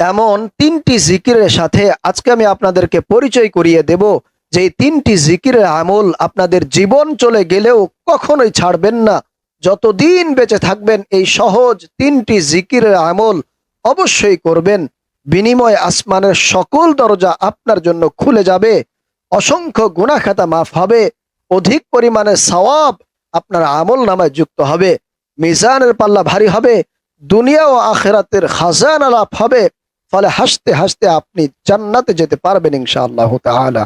এমন তিনটি জিকিরের সাথে আজকে আমি আপনাদেরকে পরিচয় করিয়ে দেব যে তিনটি জিকিরের আমল আপনাদের জীবন চলে গেলেও কখনোই ছাড়বেন না। যতদিন বেঁচে থাকবেন এই সহজ তিনটি জিকিরের আমল অবশ্যই করবেন। বিনিময় আসমানের সকল দরজা আপনার জন্য খুলে যাবে। অসংখ্য গুণাখাতা মাফ হবে। অধিক পরিমাণে সওয়াব আপনার আমল নামায় যুক্ত হবে। মিজানের পাল্লা ভারী হবে। দুনিয়া ও আখেরাতের খাজানা লাভ হবে। ফলে হাসতে হাসতে আপনি জান্নাতে যেতে পারবেন ইনশাআল্লাহ তাআলা।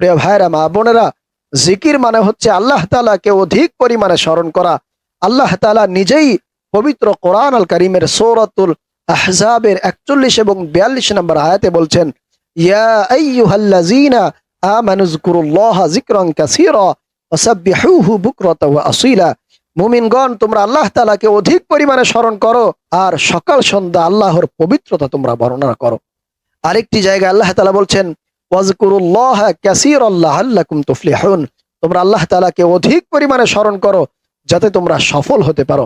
প্রিয় ভাইরা মা বোনেরা, জিকির মানে হচ্ছে আল্লাহ তাআলাকে অধিক পরিমাণে স্মরণ করা। আল্লাহ তালা নিজেই পবিত্র কোরআন আল করিমের সৌরাতুল আহজাবের একচল্লিশ এবং বিয়াল্লিশ নম্বর আয়াতে বলছেন, ইয়া মুমিনগণ, তোমরা আল্লাহ তালাকে অধিক পরিমাণে স্মরণ করো আর সকাল সন্ধ্যা আল্লাহর পবিত্রতা তোমরা বর্ণনা করো। আরেকটি জায়গায় আল্লাহ তালা বলছেন, ওয়াজকুরুল্লাহ কাসীরান লাআল্লাকুম তুফলিহুন। তোমরা আল্লাহ তাআলাকে অধিক পরিমাণে স্মরণ করো যাতে তোমরা সফল হতে পারো।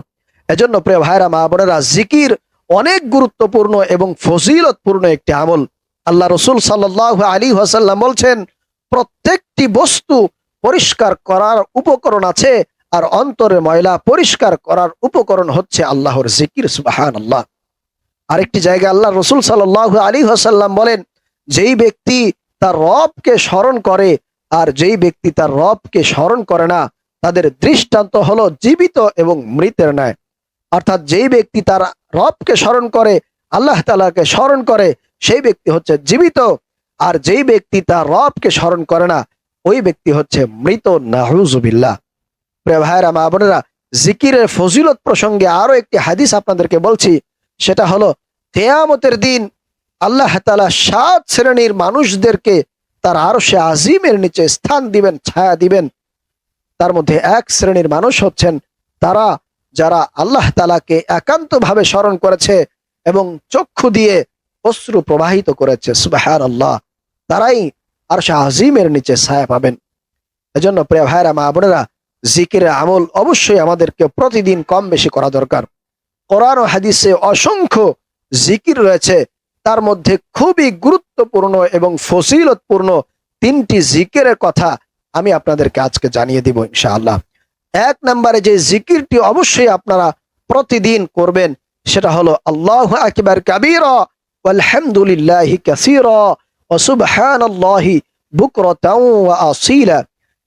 এজন্য প্রিয় ভাইরা, মা বোনেরা, জিকির অনেক গুরুত্বপূর্ণ এবং ফজিলতপূর্ণ একটি আমল। আল্লাহ রসুল সাল্লাহ আলী ওয়াসাল্লাম বলছেন, প্রত্যেকটি বস্তু পরিষ্কার করার উপকরণ আছে আর অন্তরের ময়লা পরিষ্কার করার উপকরণ হচ্ছে আল্লাহর জিকির সুবাহান আল্লাহ আরেকটি জায়গায় আল্লাহ রসুল সাল্লাহ আলী হাসাল্লাম বলেন, যেই ব্যক্তি তার রবকে স্মরণ করে আর যেই ব্যক্তি তার রবকে স্মরণ করে না, তাদের দৃষ্টান্ত হলো জীবিত এবং মৃতের ন্যায়। অর্থাৎ যেই ব্যক্তি তার রবকে স্মরণ করে, আল্লাহ তালাকে স্মরণ করে, সেই ব্যক্তি হচ্ছে জীবিত। আর যেই ব্যক্তি তার রবকে স্মরণ করে না, ওই ব্যক্তি হচ্ছে মৃত নাহুজুবিল্লাহ প্রিয় ভাইরা মা বোনেরা, জিকিরের ফজিলত প্রসঙ্গে আরও একটি হাদিস আপনাদেরকে বলছি। সেটা হলো, কেয়ামতের দিন আল্লাহ তালা সাত শ্রেণির মানুষদেরকে তার আরও সে আজিমের নিচে স্থান দিবেন, ছায়া দিবেন। তার মধ্যে এক শ্রেণির মানুষ হচ্ছেন তারা, যারা আল্লাহ তালাকে একান্তভাবে স্মরণ করেছে এবং চক্ষু দিয়ে অশ্রু প্রবাহিত করেছে সুবাহান আল্লাহ তারাই আর সে আজিমের নিচে ছায়া পাবেন। এজন্য প্রিয় ভাইরা মা বোনেরা জিকিরের আমল অবশ্যই আমাদেরকে প্রতিদিন কম বেশি করা দরকার। কোরআন ও হাদিসে অসংখ্য জিকির রয়েছে, তার মধ্যে খুবই গুরুত্বপূর্ণ এবং ফসিলতপূর্ণ তিনটি জিকিরের কথা আমি আপনাদেরকে আজকে জানিয়ে দিব ইনশাআল্লাহ। এক নম্বরে যে জিকিরটি অবশ্যই আপনারা প্রতিদিন করবেন, সেটা হলো আল্লাহ আকবার কাবীর আলহামদুলিল্লাহি কাসীরা, ওয়া সুবহানাল্লাহি বুকরাতাও আসীলা।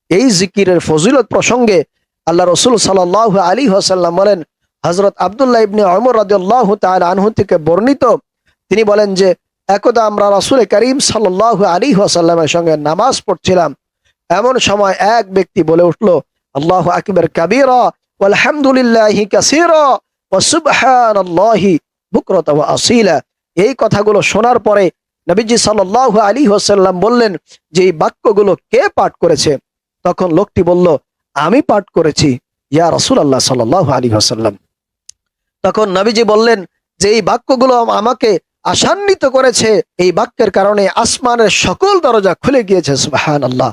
এই জিকিরের ফজিলত প্রসঙ্গে আল্লাহ রসুল সাল্লাহ আলী হাসাল্লাম বলেন হজরত আবদুল্লাহ ইবনে অমর রাদিয়াল্লাহু তাআলা আনহু থেকে বর্ণিত, তিনি বলেন যে, একদা আমরা রাসূল করিম সাল্লাহ আলী হাসাল্লামের সঙ্গে নামাজ পড়ছিলাম। এমন সময় এক ব্যক্তি বলে উঠল, আল্লাহ আকবর কাবীরা আলহামদুলিল্লাহি এই কথাগুলো শোনার পরে নবীজি সাল্লাল্লাহু আলী হাসাল্লাম বললেন যে, এই বাক্যগুলো কে পাঠ করেছে? তখন লোকটি বলল, আমি পাঠ করেছি, ইয়া রসুল আল্লাহ সাল আলী হাসাল্লাম তখন নবীজি বললেন, যে এই বাক্যগুলো আমাকে আশান্বিত করেছে, এই বাক্যের কারণে আসমানের সকল দরজা খুলে গিয়েছে সুবাহান আল্লাহ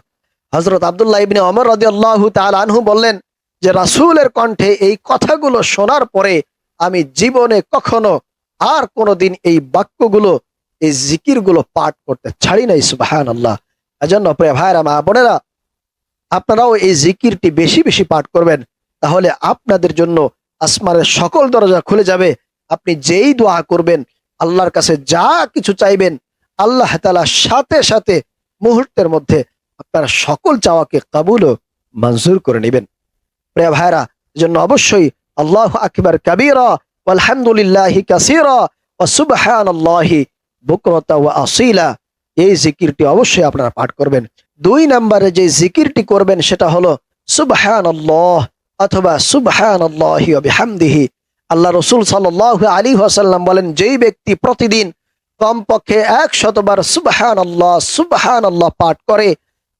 হজরত আবদুল্লাহ ইবিন অমর রদি আল্লাহ আনহু বললেন, যে রাসুলের কণ্ঠে এই কথাগুলো শোনার পরে আমি জীবনে কখনো আর কোনোদিন এই বাক্যগুলো, এই জিকিরগুলো পাঠ করতে ছাড়ি নাই সুবাহান আল্লাহ এজন্য প্রিয় ভাইরা মা বোনেরা আপনারাও এই জিকিরটি বেশি বেশি পাঠ করবেন, তাহলে আপনাদের জন্য আসমানের সকল দরজা খুলে যাবে। আপনি যেই দোয়া করবেন, আল্লাহর কাছে যা কিছু চাইবেন, আল্লাহ তালা সাথে সাথে মুহূর্তের মধ্যে আপনার সকল চাওয়াকে কাবুল ও মঞ্জুর করে নেবেন। প্রিয় ভাইরা জন্য অবশ্যই আল্লাহ আকবর কবিরা আলহামদুলিল্লাহ কাসিরা ও সুবহানাল্লাহি বুকরতা ও আসিলা। এই জিকিরটি অবশ্যই আপনারা পাঠ করবেন। দুই নম্বরে যে জিকিরটি করবেন সেটা হলো সুবহান অথবা সুবহান হামদিহি আল্লাহ রসুল সাল্লাহ আলী হাসাল্লাম বলেন, যেই ব্যক্তি প্রতিদিন কমপক্ষে এক শতবার সুবহান আল্লাহ সুবহান আল্লাহ পাঠ করে,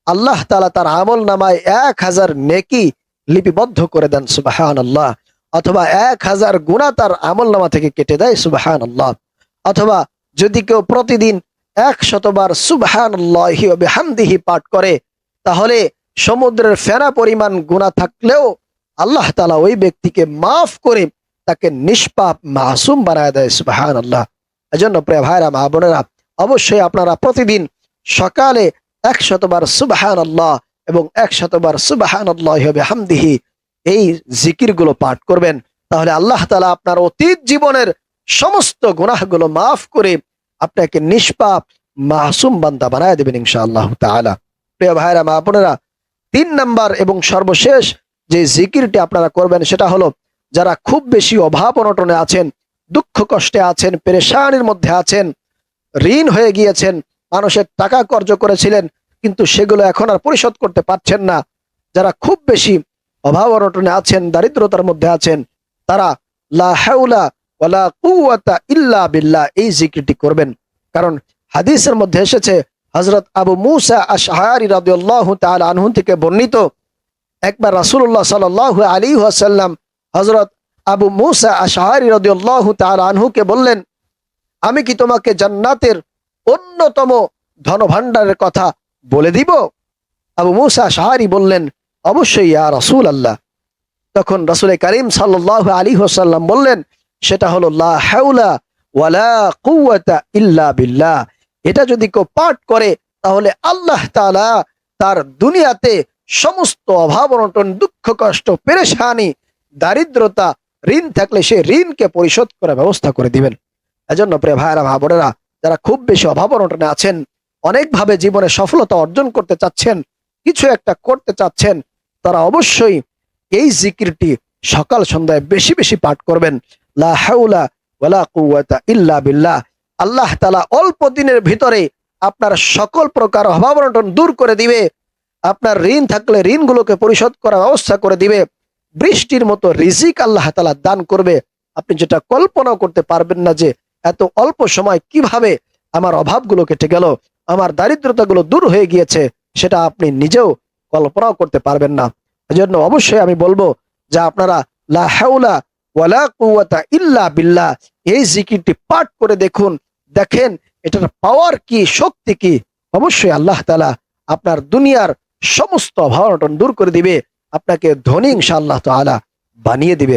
আল্লাহ তালা তার আমল নামায় এক হাজার নেকি লিপিবদ্ধ করে দেন সুবাহান আল্লাহ অথবা এক হাজার গুণা তার আমল নামা থেকে কেটে দেয় সুবাহান আল্লাহ অথবা যদি কেউ প্রতিদিন এক শতবার হামদিহি পাঠ করে, তাহলে সমুদ্রের ফেনা পরিমাণ গুণা থাকলেও আল্লাহ তালা ওই ব্যক্তিকে মাফ করে তাকে নিষ্পাপ, মাসুম বানায় দেয় সুবাহান আল্লাহ এজন্য প্রিয় ভাইরা, মা বোনেরা, অবশ্যই আপনারা প্রতিদিন সকালে একশতবার সুবাহান আল্লাহ এবং একশতবার সুবাহান আল্লাহ হামদিহি এই জিকিরগুলো পাঠ করবেন। তাহলে আল্লাহ তালা আপনার অতীত জীবনের সমস্ত গুনাহগুলো মাফ করে আপনাকে নিষ্পাপ, মাসুম বান্দা বানায় দেবেন ইনশাআল্লাহ তাআলা। প্রিয় ভাইরা মা বোনেরা, তিন নাম্বার এবং সর্বশেষ যে জিকিরটি আপনারা করবেন সেটা হলো, যারা খুব বেশি অভাব অনটনে আছেন, দুঃখ কষ্টে আছেন, পেরেশানির মধ্যে আছেন, ঋণ হয়ে গিয়েছেন, মানুষের টাকা কর্জ করেছিলেন, কিন্তু সেগুলো এখন আর পরিশোধ করতে পারছেন না। যারা খুব বেশি অভাব অনটনে আছেন, দারিদ্রতার মধ্যে আছেন, তারা লা হাউলা ওয়ালা কুওয়াতা ইল্লা বিল্লাহ, এই জিকিরটি করবেন। কারণ হাদিসের মধ্যে এসেছে হজরত আবু মুসা তাআলা আনহু থেকে বর্ণিত, একবার রাসূলুল্লাহ সাল্লাল্লাহু আলাইহি ওয়াসাল্লাম হজরত আবু মুসা আশআরি রাদিয়াল্লাহু তাআলা আনহুকে বললেন, আমি কি তোমাকে জান্নাতের অন্যতম ধনভাণ্ডারের কথা বলে দিব? আবু মুসা আশআরি বললেন, অবশ্যই ইয়া রাসূল আল্লাহ তখন রাসূল করিম সাল্লাল্লাহু আলাইহি ওয়াসাল্লাম বললেন সেটা হলো লা হাওলা ওয়ালা কুওয়াতা ইল্লা বিল্লাহ। এটা যদি কেউ পাঠ করে, তাহলে আল্লাহ তাআলা তার দুনিয়াতে সমস্ত অভাব অনটন, দুঃখ কষ্ট, পেরেশানি, দারিদ্রতা, ঋণ থাকলে সে ঋণকে পরিশোধ করার ব্যবস্থা করে দিবেন। এজন্য প্রিয় ভাইরা মা বোনেরা, যারা খুব বেশি অভাব অনটনে আছেন, অনেকভাবে জীবনে সফলতা অর্জন করতে চাচ্ছেন, কিছু একটা করতে চাচ্ছেন, তারা অবশ্যই এই জিকিরটি সকাল সন্ধ্যায় বেশি বেশি পাঠ করবেন। লা হাউলা ওয়ালা কুওয়াতা ইল্লা বিল্লাহ। আল্লাহ তাআলা অল্প দিনের ভিতরে আপনার সকল প্রকার অভাব দূর করে দিবে। আপনার ঋণ থাকলে ঋণগুলোকে পরিশোধ করার ব্যবস্থা করে দিবে। বৃষ্টির মতো রিজিক আল্লাহ তাআলা দান করবে। আপনি যেটা কল্পনাও করতে পারবেন না যে এত অল্প সময় কীভাবে আমার অভাবগুলো কেটে গেল, আমার দারিদ্রতাগুলো দূর হয়ে গিয়েছে, সেটা আপনি নিজেও কল্পনাও করতে পারবেন না। এজন্য অবশ্যই আমি বলব যে আপনারা লা হাওলা ইল্লা এই জিকিরটি পাঠ করে দেখুন, দেখেন এটার পাওয়ার কি, শক্তি কি? অবশ্যই আল্লাহ তাআলা আপনার দুনিয়ার সমস্ত অভাবনটন দূর করে দিবে, আপনাকে ধনী তাআলা বানিয়ে দিবে।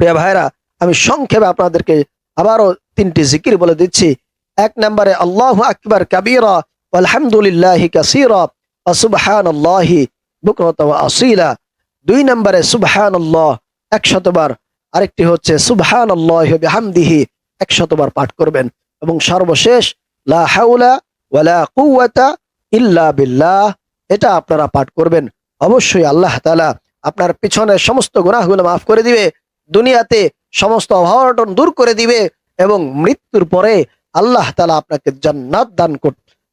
প্রিয় ভাইরা আমি সংক্ষেপে আপনাদেরকে আবারও তিনটি জিকির বলে দিচ্ছি। এক নম্বরে, আল্লাহু আকবার কাবীরা আলহামদুলিল্লাহ দুই নম্বরে, সুবহানাল্লাহ, একশতবার আরেকটি হচ্ছে, সুবহানাল্লাহি ওয়া বিহামদিহি একশতবার পাঠ করবেন। এবং সর্বশেষ এটা আপনারা পাঠ করবেন। অবশ্যই আল্লাহ তাআলা আপনার পিছনের সমস্ত গুনাহগুলো মাফ করে দিবে, দুনিয়াতে সমস্ত অভাবটন দূর করে দিবে এবং মৃত্যুর পরে আল্লাহ তালা আপনাকে জান্নাত দান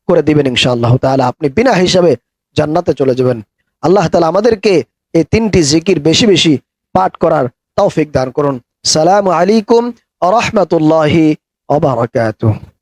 করে দিবেন ইনশাআল্লাহ তাআলা। আপনি বিনা হিসাবে জান্নাতে চলে যাবেন। আল্লাহ তালা আমাদেরকে এই তিনটি জিকির বেশি বেশি পাঠ করার তৌফিক দান করুন। সালামু আলাইকুম ওয়া রাহমাতুল্লাহি ওয়া বারাকাতুহু।